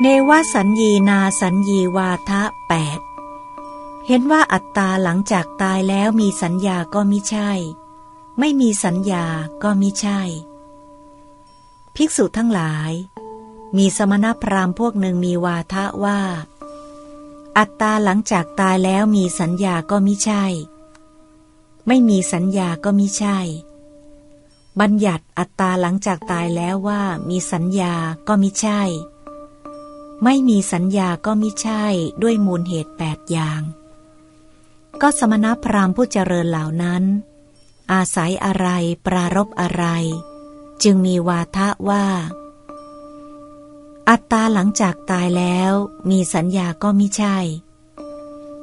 เนวสัญญีนาสัญญีวาทะแปดเห็นว่าอัตตาหลังจากตายแล้วมีสัญญาก็มิใช่ ไม่มีสัญญาก็มิใช่ ภิกษุทั้งหลาย มีสมณพราหมณ์พวกหนึ่งมีวาทะว่า อัตตาหลังจากตายแล้วมีสัญญาก็มิใช่ ไม่มีสัญญาก็มิใช่ บัญญัติอัตตาหลังจากตายแล้วว่ามีสัญญาก็มิใช่ ไม่มีสัญญาก็มิใช่ด้วยมูลเหตุแปดอย่าง ก็สมณพราหมณ์ผู้เจริญเหล่านั้น อาศัยอะไรปรารบอะไร จึงมีวาทะว่า อัตตาหลังจากตายแล้วมีสัญญาก็มิใช่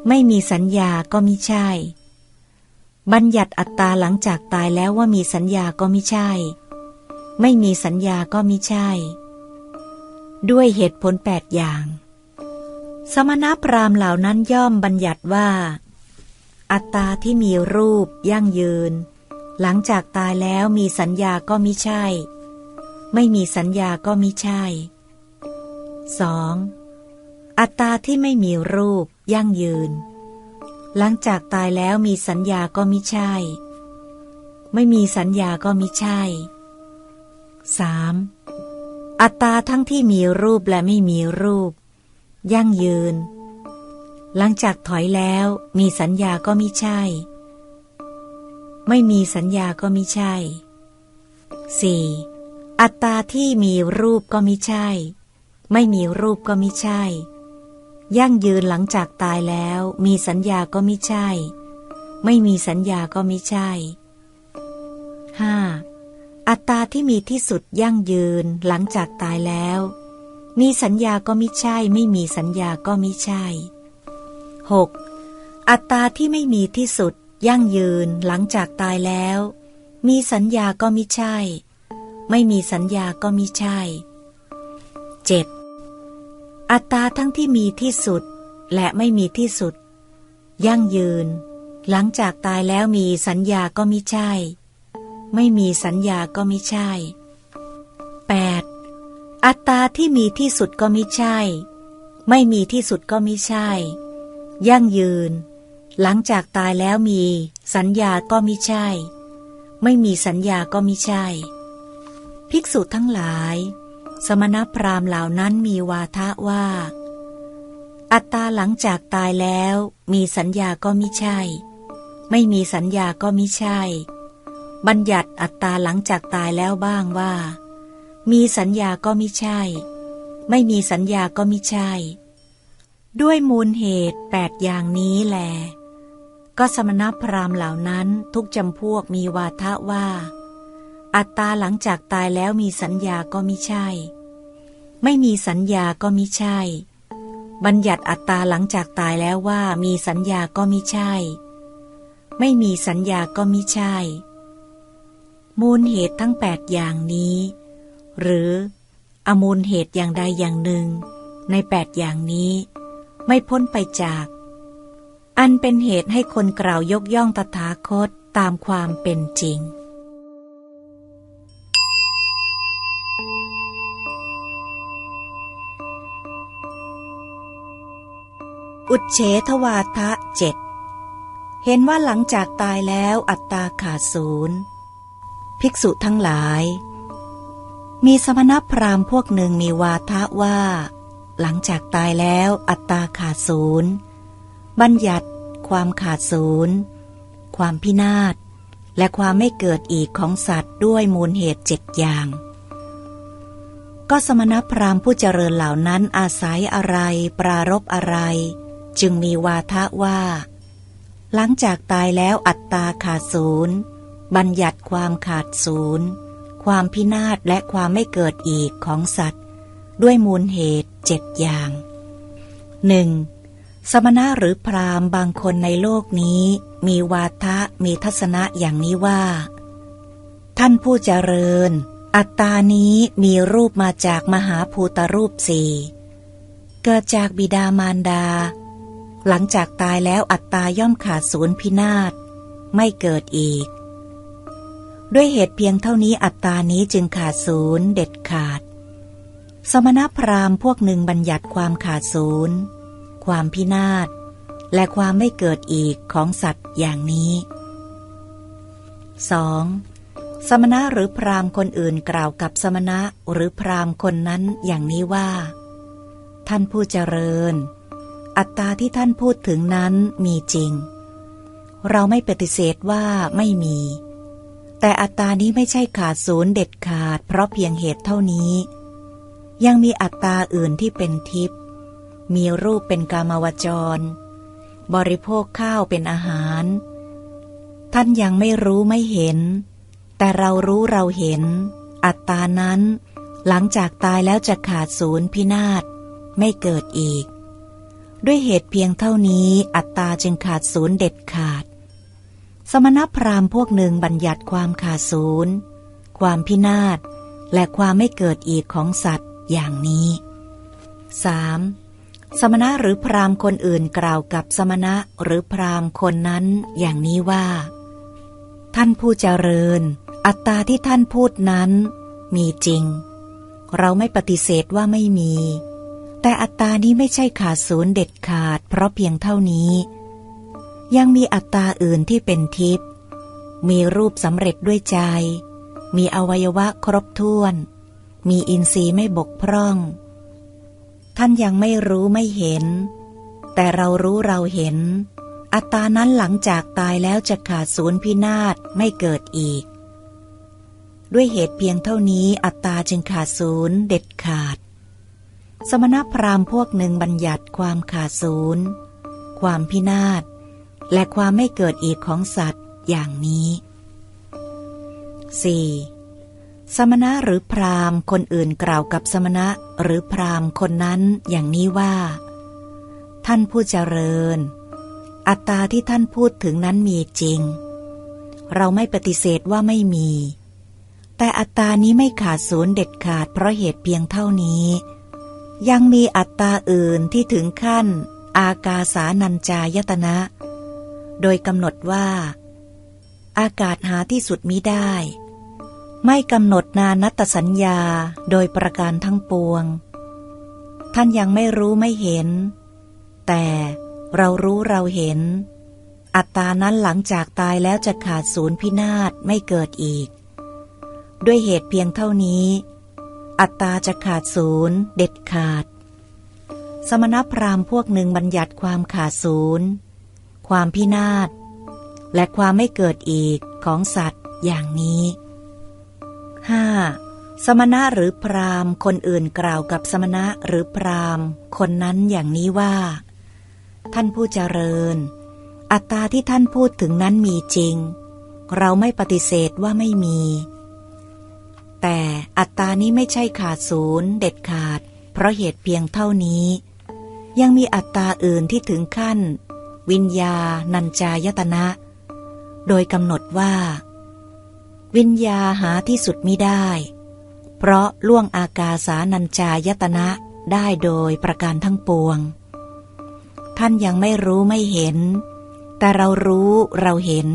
ไม่มีสัญญาก็มิใช่ บัญญัติอัตตาหลังจากตายแล้วว่ามีสัญญาก็มิใช่ ไม่มีสัญญาก็มิใช่ ด้วยเหตุผลแปดอย่าง สมณพราหมณ์เหล่านั้นย่อมบัญญัติว่า อัตตาที่มีรูปยั่งยืน หลังจากตายแล้วมีสัญญาก็มิใช่ ไม่มีสัญญาก็มิใช่ 2. อัตตาที่ไม่มีรูปยั่งยืน หลังจากตายแล้วมีสัญญาก็มิใช่ ไม่มีสัญญาก็มิใช่ 3. อัตตาทั้งที่มีรูปและไม่มีรูป ยั่งยืน หลังจากถอยแล้วมีสัญญาก็ไมิใช่ ไม่มีสัญญาก็ไมิใช่ 4. อัตตาที่มีรูปก็ไมิใช่ ไม่มีรูปก็ไมิใช่ ยั่งยืนหลังจากตายแล้ว มีสัญญาก็ไมิใช่ ไม่มีสัญญาก็ไมิใช่ 5. อัตตาที่มีที่สุดยั่งยืนหลังจากตายแล้ว มีสัญญาก็มิใช่ ไม่มีสัญญาก็มิใช่ 6. อัตตาที่ไม่มีที่สุด ยั่งยืนหลังจากตายแล้ว มีสัญญาก็มิใช่ ไม่มีสัญญาก็มิใช่ 7. อัตตาทั้งที่มีที่สุด และไม่มีที่สุด ยั่งยืน หลังจากตายแล้วมีสัญญาก็มิใช่ ไม่มีสัญญาก็ไมิใช่ 8. อัตตาที่มีที่สุดก็ไมิใช่ ไม่มีที่สุดก็ไมิใช่ ยั่งยืน หลังจากตายแล้วมี สัญญาก็ไมิใช่ ไม่มีสัญญาก็ไมิใช่ ภิกษุทั้งหลาย สมณพราหมณ์เหล่านั้นมีวาทะว่า อัตตาหลังจากตายแล้ว มีสัญญาก็ไมิใช่ ไม่มีสัญญาก็ไมิใช่ บัญญัติอัตตาหลังจากตายแล้วบ้างว่า มีสัญญาก็มิใช่ ไม่มีสัญญาก็มิใช่ ด้วยมูลเหตุแปดอย่างนี้แล ก็สมณพราหมณ์เหล่านั้นทุกจำพวกมีวาทะว่า อัตตาหลังจากตายแล้วมีสัญญาก็มิใช่ ไม่มีสัญญาก็มิใช่ บัญญัติอัตตาหลังจากตายแล้วว่ามีสัญญาก็มิใช่ ไม่มีสัญญาก็มิใช่ มูลเหตุทั้งแปดอย่างนี้ หรืออมูลเหตุอย่างใดอย่างหนึ่ง ในแปดอย่างนี้ ไม่พ้นไปจาก อันเป็นเหตุให้คนกล่าวยกย่องตถาคตตามความเป็นจริงอุเฉทวาทะเจ็ดเห็นว่าหลังจากตายแล้วอัตตาขาดศูนย์ ภิกษุทั้งหลาย มีสมณพราหมณ์พวกหนึ่งมีวาทะว่า หลังจากตายแล้วอัตตาขาดศูนย์บัญญัติ ความขาดศูนย์ความพินาศและความไม่เกิดอีกของสัตว์ด้วยมูลเหตุเจ็ดอย่าง ก็สมณพราหมณ์ผู้เจริญเหล่านั้นอาศัยอะไร ปรารบอะไร จึงมีวาทะว่า หลังจากตายแล้วอัตตาขาดศูนย์ บัญญัติความขาดศูนย์ความพินาศและความไม่เกิดอีกของสัตว์ ด้วยมูลเหตุเจ็ดอย่างหนึ่งสมณะหรือพราหมณ์บางคนในโลกนี้ มีวาทะมีทัศนะอย่างนี้ว่า ท่านผู้เจริญ อัตตานี้มีรูปมาจากมหาภูตรูปสี่เกิดจากบิดามารดา หลังจากตายแล้วอัตตาย่อมขาดศูนย์พินาศไม่เกิดอีก ด้วยเหตุเพียงเท่านี้อัตตานี้จึงขาดศูนย์เด็ดขาด สมณพราหมณ์พวกหนึ่งบัญญัติความขาดศูนย์ ความพินาศ และความไม่เกิดอีกของสัตว์อย่างนี้ 2. สมณะหรือพราหมณ์คนอื่นกล่าวกับสมณะหรือพราหมณ์คนนั้นอย่างนี้ว่า ท่านผู้เจริญ อัตตาที่ท่านพูดถึงนั้นมีจริง เราไม่ปฏิเสธว่าไม่มี แต่อัตตานี้ไม่ใช่ขาดศูนย์เด็ดขาด เพราะเพียงเหตุเท่านี้ ยังมีอัตตาอื่นที่เป็นทิพย์มีรูปเป็นกามาวจร บริโภคข้าวเป็นอาหาร ท่านยังไม่รู้ไม่เห็น แต่เรารู้เราเห็น อัตตานั้น หลังจากตายแล้วจะขาดศูนย์พินาศไม่เกิดอีก ด้วยเหตุเพียงเท่านี้อัตตาจึงขาดศูนย์เด็ดขาด สมณพราหมณ์พวกหนึ่งบัญญัติความขาดศูนย์ ความพินาศ และความไม่เกิดอีกของสัตว์อย่างนี้ 3. สมณะหรือพราหมณ์คนอื่นกล่าวกับสมณะหรือพราหมณ์คนนั้นอย่างนี้ว่า ท่านผู้เจริญ อัตตาที่ท่านพูดนั้นมีจริง เราไม่ปฏิเสธว่าไม่มี แต่อัตตานี้ไม่ใช่ขาดศูนย์เด็ดขาด เพราะเพียงเท่านี้ ยังมีอัตตาอื่นที่เป็นทิพย์ มีรูปสำเร็จด้วยใจ มีอวัยวะครบถ้วน มีอินทรีย์ไม่บกพร่อง ท่านยังไม่รู้ไม่เห็น แต่เรารู้เราเห็น อัตตานั้นหลังจากตายแล้วจะขาดศูนย์พินาศไม่เกิดอีก ด้วยเหตุเพียงเท่านี้อัตตาจึงขาดศูนย์เด็ดขาด สมณพราหมณ์พวกหนึ่งบัญญัติความขาดศูนย์ ความพินาศ และความไม่เกิดอีกของสัตว์อย่างนี้ 4. สมณะหรือพรามคนอื่นกล่าวกับสมณะหรือพรามคนนั้นอย่างนี้ว่า ท่านผู้เจริญ อัตตาที่ท่านพูดถึงนั้นมีจริง เราไม่ปฏิเสธว่าไม่มี แต่อัตตานี้ไม่ขาดศูนย์เด็ดขาดเพราะเหตุเพียงเท่านี้ ยังมีอัตตาอื่นที่ถึงขั้น อากาสานัญจายตนะ โดยกำหนดว่า อากาศหาที่สุดมิได้ ไม่กำหนดนานัตสัญญาโดยประการทั้งปวง ท่านยังไม่รู้ไม่เห็น แต่เรารู้เราเห็น อัตตานั้นหลังจากตายแล้วจะขาดศูนย์พินาศไม่เกิดอีก ด้วยเหตุเพียงเท่านี้ อัตตาจะขาดศูนย์เด็ดขาด สมณพราหมณ์พวกหนึ่งบัญญัติความขาดศูนย์ ความพินาศ และความไม่เกิดอีกของสัตว์อย่างนี้ 5. สมณะหรือพรามคนอื่นกล่าวกับสมณะหรือพรามคนนั้นอย่างนี้ว่า ท่านผู้เจริญ อัตตาที่ท่านพูดถึงนั้นมีจริง เราไม่ปฏิเสธว่าไม่มี แต่อัตตานี้ไม่ใช่ขาดศูนย์เด็ดขาด เพราะเหตุเพียงเท่านี้ ยังมีอัตตาอื่นที่ถึงขั้น วิญญาณัญจายตนะ โดยกำหนดว่า วิญญาหาที่สุดมิได้ เพราะล่วงอากาสานัญจายตนะได้โดยประการทั้งปวง ท่านยังไม่รู้ไม่เห็น แต่เรารู้เราเห็น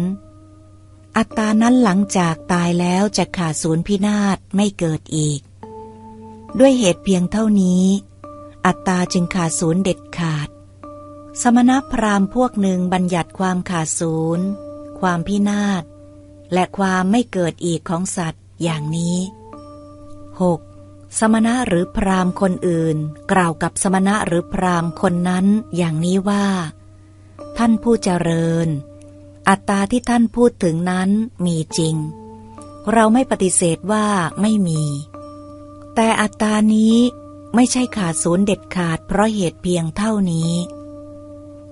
อัตตานั้นหลังจากตายแล้วจะขาดศูนย์พินาศไม่เกิดอีก ด้วยเหตุเพียงเท่านี้ อัตตาจึงขาดศูนย์เด็ดขาด สมณพราหมณ์พวกหนึ่งบัญญัติความขาดศูนย์ความพินาศ และความไม่เกิดอีกของสัตว์อย่างนี้ 6. สมณะหรือพราหมณ์คนอื่น กล่าวกับสมณะหรือพราหมณ์คนนั้นอย่างนี้ว่า ท่านผู้เจริญ อัตตาที่ท่านพูดถึงนั้นมีจริง เราไม่ปฏิเสธว่าไม่มี แต่อัตตานี้ไม่ใช่ขาดศูนย์เด็ดขาดเพราะเหตุเพียงเท่านี้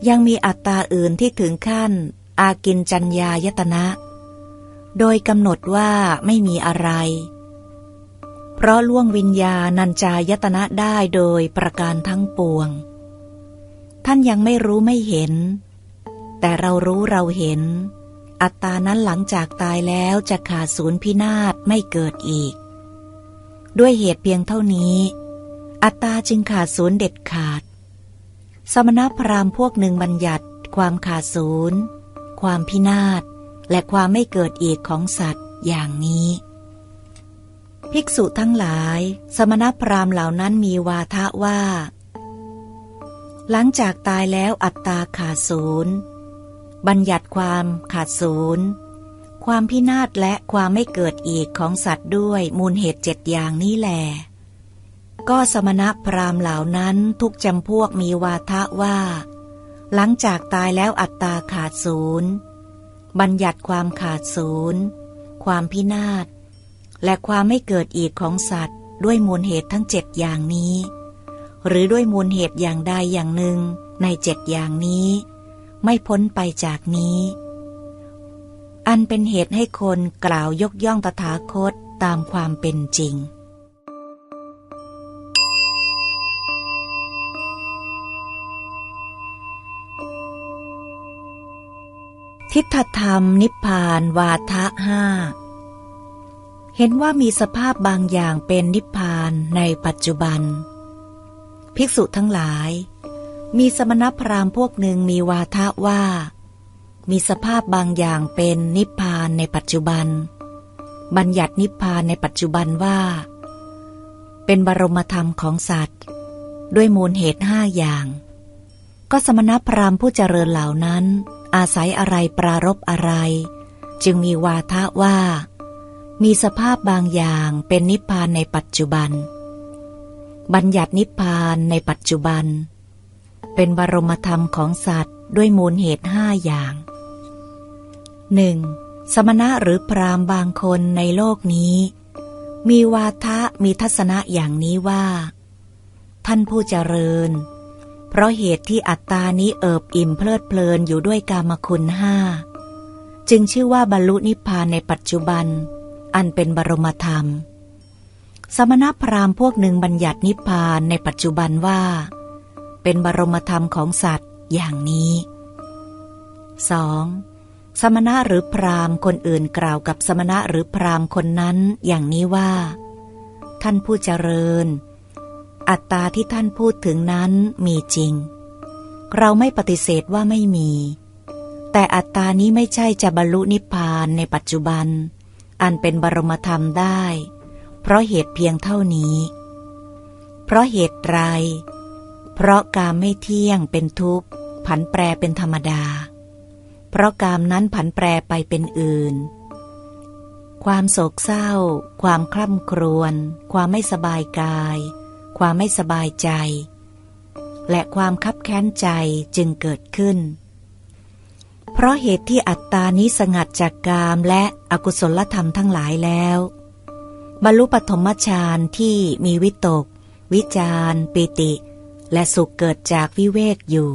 ยังมีอัตตาอื่นที่ถึงขั้น อากินจัญญายตนะ โดยกำหนดว่าไม่มีอะไร เพราะล่วงวิญญาณัญจายตนะได้โดยประการทั้งปวง ท่านยังไม่รู้ไม่เห็น แต่เรารู้เราเห็น อัตตานั้นหลังจากตายแล้วจะขาดศูนย์พินาศไม่เกิดอีก ด้วยเหตุเพียงเท่านี้ อัตตาจึงขาดศูนย์เด็ดขาด สมณพราหมณ์พวกหนึ่งบัญญัติ ความขาดศูนย์ ความพินาศ และความไม่เกิดอีกของสัตว์อย่างนี้ ภิกษุทั้งหลาย สมณพราหมณ์เหล่านั้นมีวาทะว่า หลังจากตายแล้วอัตตาขาดศูนย์บัญญัติความขาดศูนย์ความพินาศและความไม่เกิดอีกของสัตว์ด้วยมูลเหตุเจ็ดอย่างนี้แหละ ก็สมณพราหมณ์เหล่านั้นทุกจำพวกมีวาทะว่า หลังจากตายแล้วอัตตาขาดศูนย์บัญญัติความขาดศูนย์ความพินาศ และความไม่เกิดอีกของสัตว์ ด้วยมูลเหตุทั้งเจ็ดอย่างนี้ หรือด้วยมูลเหตุอย่างใดอย่างหนึ่งในเจ็ดอย่างนี้ ไม่พ้นไปจากนี้ อันเป็นเหตุให้คนกล่าวยกย่องตถาคตตามความเป็นจริง ทิฏฐธรรมนิพพานวาทะห้าเห็นว่ามีสภาพบางอย่างเป็นนิพพานในปัจจุบัน ภิกษุทั้งหลาย มีสมณพราหมณ์พวกหนึ่งมีวาทะว่า มีสภาพบางอย่างเป็นนิพพานในปัจจุบัน บัญญัตินิพพานในปัจจุบันว่า เป็นบรมธรรมของสัตว์ ด้วยมูลเหตุห้าอย่าง ก็สมณพราหมณ์ผู้เจริญเหล่านั้น อาศัยอะไรปรารบอะไร จึงมีวาทะว่า มีสภาพบางอย่างเป็นนิพพานในปัจจุบัน บัญญัตินิพพานในปัจจุบัน เป็นบรมธรรมของสัตว์ด้วยมูลเหตุห้าอย่างหนึ่งสมณะหรือพรามบางคนในโลกนี้ มีวาทะมีทัศนะอย่างนี้ว่า ท่านผู้เจริญ เพราะเหตุที่อัตตานี้เอิบอิ่มเพลิดเพลินอยู่ด้วยกามคุณห้าจึงชื่อว่าบรรลุนิพพานในปัจจุบัน อันเป็นบรมธรรม สมณพราหมณ์พวกหนึ่งบัญญัตินิพพานในปัจจุบันว่า เป็นบรมธรรมของสัตว์อย่างนี้ 2. สมณะหรือพราหมณ์คนอื่นกล่าวกับสมณะหรือพราหมณ์คนนั้นอย่างนี้ว่า ท่านผู้เจริญ อัตตาที่ท่านพูดถึงนั้นมีจริง เราไม่ปฏิเสธว่าไม่มี แต่อัตตานี้ไม่ใช่จะบรรลุนิพพานในปัจจุบัน อันเป็นบรมธรรมได้ เพราะเหตุเพียงเท่านี้ เพราะเหตุไร เพราะกามไม่เที่ยงเป็นทุกข์ ผันแปรเป็นธรรมดา เพราะกามนั้นผันแปรไปเป็นอื่นความโศกเศร้า ความคล่ำครวญ ความไม่สบายกาย ความไม่สบายใจ และความคับแค้นใจจึงเกิดขึ้น เพราะเหตุที่อัตตานี้สงัดจากกามและอกุศลธรรมทั้งหลายแล้ว บรรลุปฐมฌานที่มีวิตก วิจารปิติ และสุขเกิดจากวิเวกอยู่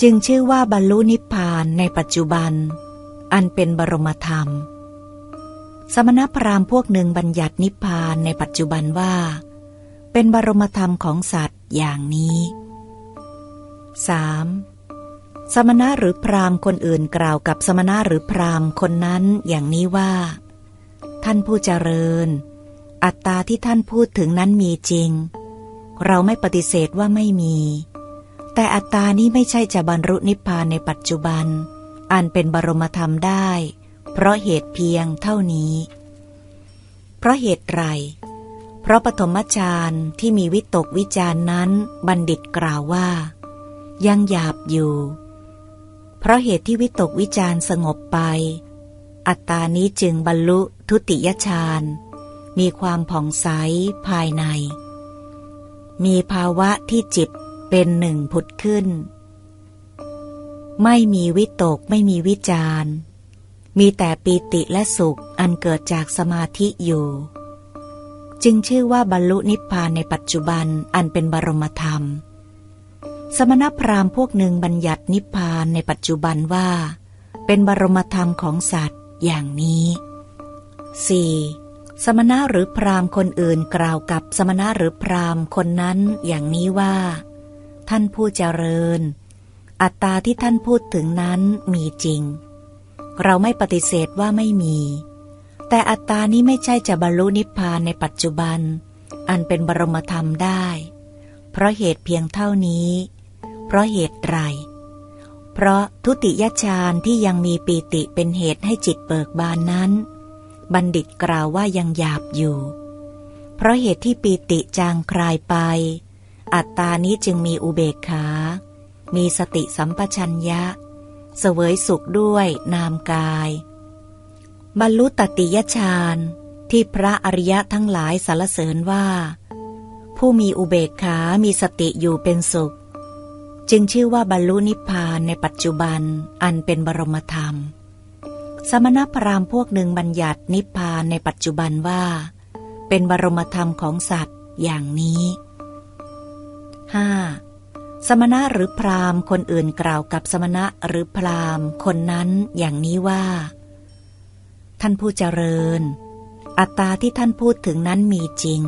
จึงชื่อว่าบรรลุนิพพานในปัจจุบัน อันเป็นบรมธรรมสมณพราหมณ์พวกหนึ่งบัญญัตินิพพานในปัจจุบันว่า เป็นบรมธรรมของสัตว์อย่างนี้ 3. สมณะหรือพราหมณ์คนอื่นกล่าวกับสมณะหรือพราหมณ์คนนั้นอย่างนี้ว่า ท่านผู้เจริญ อัตตาที่ท่านพูดถึงนั้นมีจริง เราไม่ปฏิเสธว่าไม่มี แต่อัตตานี้ไม่ใช่จะบรรลุนิพพานในปัจจุบัน อันเป็นบรมธรรมได้ เพราะเหตุเพียงเท่านี้ เพราะเหตุไร เพราะปฐมฌานที่มีวิตกวิจารนั้นบัณฑิตกล่าวว่า ยังหยาบอยู่ เพราะเหตุที่วิตกวิจารสงบไป อัตตานี้จึงบรรลุทุติยฌานมีความผ่องใสภายใน มีภาวะที่จิตเป็นหนึ่งผุดขึ้น ไม่มีวิตกไม่มีวิจารมีแต่ปีติและสุขอันเกิดจากสมาธิอยู่ จึงชื่อว่าบรรลุนิพพานในปัจจุบันอันเป็นบรมธรรม สมณพราหมณ์พวกหนึ่งบัญญัตินิพพานในปัจจุบันว่า เป็นบรมธรรมของสัตว์อย่างนี้ 4. สมณะหรือพราหมณ์คนอื่นกล่าวกับสมณะหรือพราหมณ์คนนั้นอย่างนี้ว่า ท่านผู้เจริญ อัตตาที่ท่านพูดถึงนั้นมีจริง เราไม่ปฏิเสธว่าไม่มี แต่อัตตานี้ไม่ใช่จะบรรลุนิพพานในปัจจุบัน อันเป็นบรมธรรมได้ เพราะเหตุเพียงเท่านี้ เพราะเหตุไรเพราะทุติยฌานที่ยังมีปีติเป็นเหตุให้จิตเบิกบานนั้น บัณฑิตกล่าวว่ายังหยาบอยู่ เพราะเหตุที่ปีติจางคลายไป อัตตานี้จึงมีอุเบกขา มีสติสัมปชัญญะ เสวยสุขด้วยนามกาย บรรลุตติยฌานที่พระอริยะทั้งหลายสรรเสริญว่า ผู้มีอุเบกขามีสติอยู่เป็นสุข จึงชื่อว่าบรรลุนิพพานในปัจจุบันอันเป็นบรมธรรม สมณพราหมณ์พวกหนึ่งบัญญัตินิพพานในปัจจุบันว่า เป็นบรมธรรมของสัตว์อย่างนี้ 5. สมณะหรือพราหมณ์คนอื่นกล่าวกับสมณะหรือพราหมณ์คนนั้นอย่างนี้ว่า ท่านผู้เจริญ อัตตาที่ท่านพูดถึงนั้นมีจริง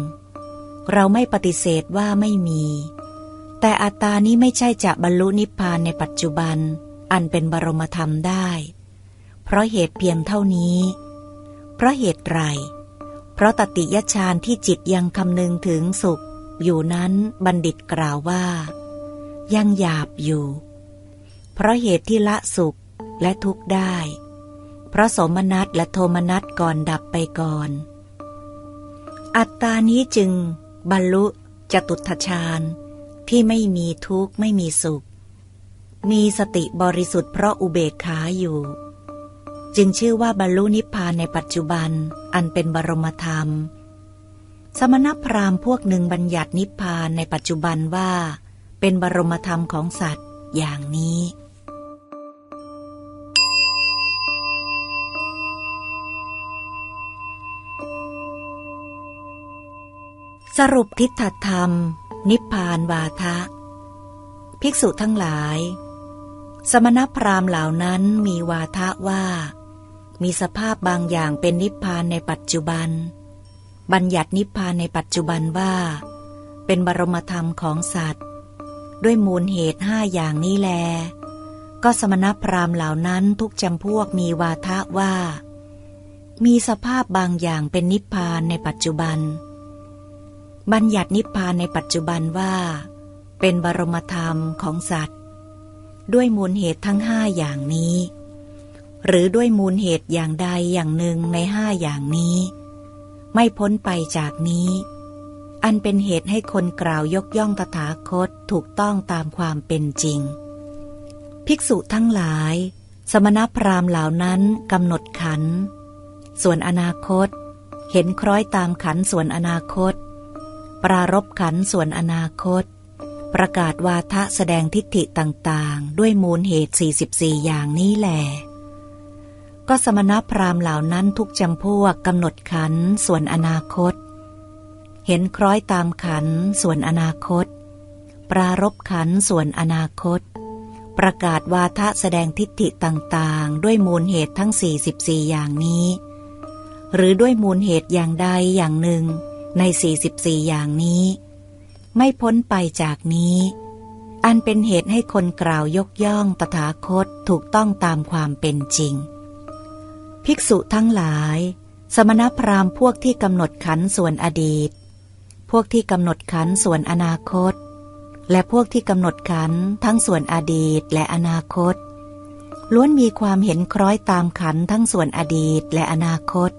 เราไม่ปฏิเสธว่าไม่มี แต่อัตตานี้ไม่ใช่จะบรรลุนิพพานในปัจจุบัน อันเป็นบรมธรรมได้ เพราะเหตุเพียงเท่านี้ เพราะเหตุไร เพราะตติยฌานที่จิตยังคำนึงถึงสุข อยู่นั้นบัณฑิตกล่าวว่า ยังหยาบอยู่ เพราะเหตุที่ละสุขและทุกข์ได้ พราะสมนัตและโทมนัตก่อนดับไปก่อน อัตตานี้จึง บรรลุจตุทชาญที่ไม่มีทุกข์ไม่มีสุข มีสติบริสุทธิ์เพราะอุเบกขาอยู่ จึงชื่อว่าบรรลุนิพพานในปัจจุบันอันเป็นบรมธรรม สมณพราหมณ์พวกหนึ่งบัญญัตินิพพานในปัจจุบันว่า เป็นบรมธรรมของสัตว์อย่างนี้ สรุปทิฏฐธรรม นิพพานวาทะ ภิกษุทั้งหลาย สมณพราหมณ์เหล่านั้นมีวาทะว่า มีสภาพบางอย่างเป็นนิพพานในปัจจุบัน บัญญัตินิพพานในปัจจุบันว่า เป็นบรมธรรมของสัตว์ ด้วยมูลเหตุห้าอย่างนี้แล ก็สมณพราหมณ์เหล่านั้นทุกจำพวกมีวาทะว่า มีสภาพบางอย่างเป็นนิพพานในปัจจุบัน บัญญัตินิพพานในปัจจุบันว่า เป็นบรมธรรมของสัตว์ ด้วยมูลเหตุทั้งห้าอย่างนี้ หรือด้วยมูลเหตุอย่างใดอย่างหนึ่งในห้าอย่างนี้ ไม่พ้นไปจากนี้ อันเป็นเหตุให้คนกล่าวยกย่องตถาคตถูกต้องตามความเป็นจริง ภิกษุทั้งหลาย สมณพราหมณ์เหล่านั้นกำหนดขัน ส่วนอนาคต เห็นคล้อยตามขันส่วนอนาคต ปรารบขันส่วนอนาคต ประกาศวาทะแสดงทิฏฐิต่างๆ ด้วยมูลเหตุ 44 อย่างนี้แหลก็สมณพราหมณ์เหล่านั้นทุกจำพวกกำหนดขันส่วนอนาคต เห็นคล้อยตามขันส่วนอนาคต ปรารบขันส่วนอนาคต ประกาศวาทะแสดงทิฏฐิต่างๆ ด้วยมูลเหตุทั้ง 44 อย่างนี้ หรือด้วยมูลเหตุอย่างใดอย่างหนึ่ง ใน 44 อย่างนี้ ไม่พ้นไปจากนี้ อันเป็นเหตุให้คนกล่าวยกย่องตถาคตถูกต้องตามความเป็นจริง ภิกษุทั้งหลาย สมณพราหมณ์พวกที่กำหนดขันส่วนอดีต พวกที่กำหนดขันส่วนอนาคต และพวกที่กำหนดขันทั้งส่วนอดีตและอนาคตล้วนมีความเห็นคล้อยตามขันทั้งส่วนอดีตและอนาคต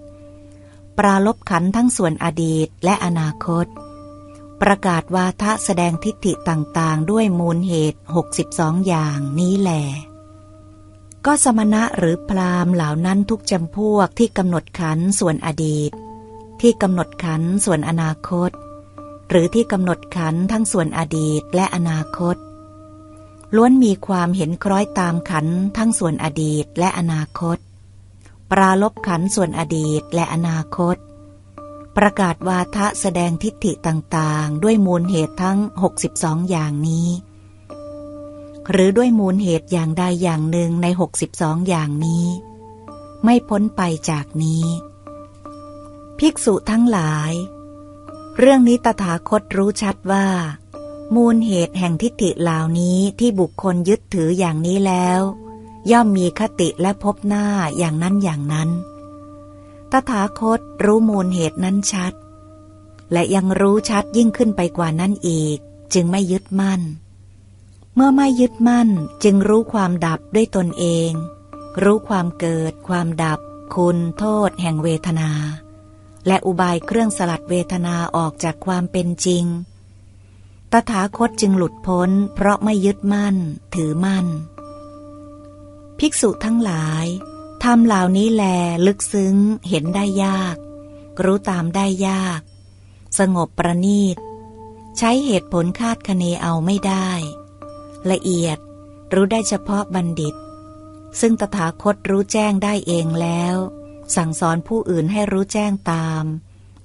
ปราลบขันทั้งส่วนอดีตและอนาคต ประกาศวาทะแสดงทิฏฐิต่างๆ ด้วยมูลเหตุ 62 อย่างนี้แหลก็สมณะหรือพราหมณ์เหล่านั้นทุกจำพวกที่กำหนดขันส่วนอดีต ที่กำหนดขันส่วนอนาคต หรือที่กำหนดขันทั้งส่วนอดีตและอนาคต ล้วนมีความเห็นคล้อยตามขันทั้งส่วนอดีตและอนาคต ปราลบขันส่วนอดีตและอนาคต ประกาศวาทะแสดงทิฏฐิต่างๆ ด้วยมูลเหตุทั้ง 62 อย่างนี้ หรือด้วยมูลเหตุอย่างใดอย่างหนึ่งใน 62 อย่างนี้ ไม่พ้นไปจากนี้ ภิกษุทั้งหลาย เรื่องนี้ตถาคตรู้ชัดว่า มูลเหตุแห่งทิฏฐิเหล่านี้ที่บุคคลยึดถืออย่างนี้แล้ว ย่อมมีคติและพบหน้าอย่างนั้นอย่างนั้น ตถาคตรู้มูลเหตุนั้นชัด และยังรู้ชัดยิ่งขึ้นไปกว่านั้นอีก จึงไม่ยึดมั่น เมื่อไม่ยึดมั่นจึงรู้ความดับด้วยตนเอง รู้ความเกิด ความดับ คุณโทษ แห่งเวทนา และอุบายเครื่องสลัดเวทนาออกจากความเป็นจริง ตถาคตจึงหลุดพ้น เพราะไม่ยึดมั่น ถือมั่น ภิกษุทั้งหลายทำเหล่านี้แลลึกซึ้งเห็นได้ยาก รู้ตามได้ยาก สงบประณีต ใช้เหตุผลคาดคะเนเอาไม่ได้ ละเอียดรู้ได้เฉพาะบัณฑิต ซึ่งตถาคตรู้แจ้งได้เองแล้ว สั่งสอนผู้อื่นให้รู้แจ้งตาม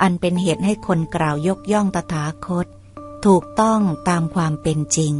อันเป็นเหตุให้คนกล่าวยกย่องตถาคต ถูกต้องตามความเป็นจริง